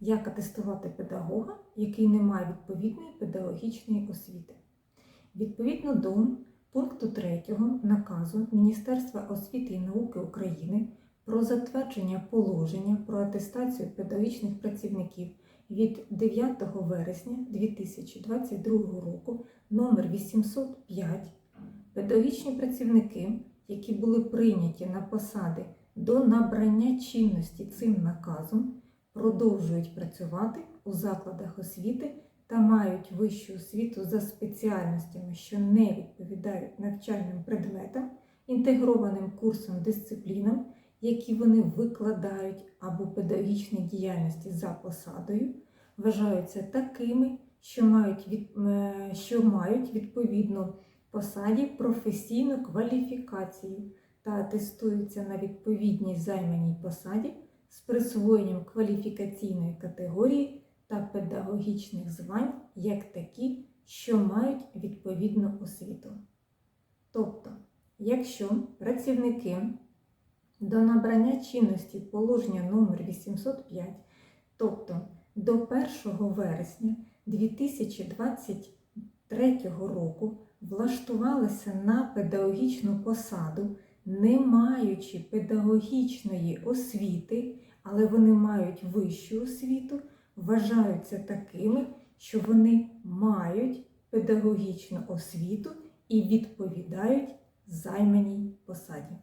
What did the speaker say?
Як атестувати педагога, який не має відповідної педагогічної освіти? Відповідно до пункту 3 наказу Міністерства освіти і науки України про затвердження положення про атестацію педагогічних працівників від 9 вересня 2022 року номер 805 педагогічні працівники, які були прийняті на посади до набрання чинності цим наказом, продовжують працювати у закладах освіти та мають вищу освіту за спеціальностями, що не відповідають навчальним предметам, інтегрованим курсом дисциплінам, які вони викладають або педагогічній діяльності за посадою, вважаються такими, що мають, від, е, що мають відповідно посаді професійну кваліфікацію та атестуються на відповідній займаній посаді з присвоєнням кваліфікаційної категорії та педагогічних звань як такі, що мають відповідну освіту. Тобто, якщо працівники до набрання чинності положення номер 805, тобто до 1 вересня 2023 року влаштувалися на педагогічну посаду, не маючи педагогічної освіти, але вони мають вищу освіту, вважаються такими, що вони мають педагогічну освіту і відповідають займаній посаді.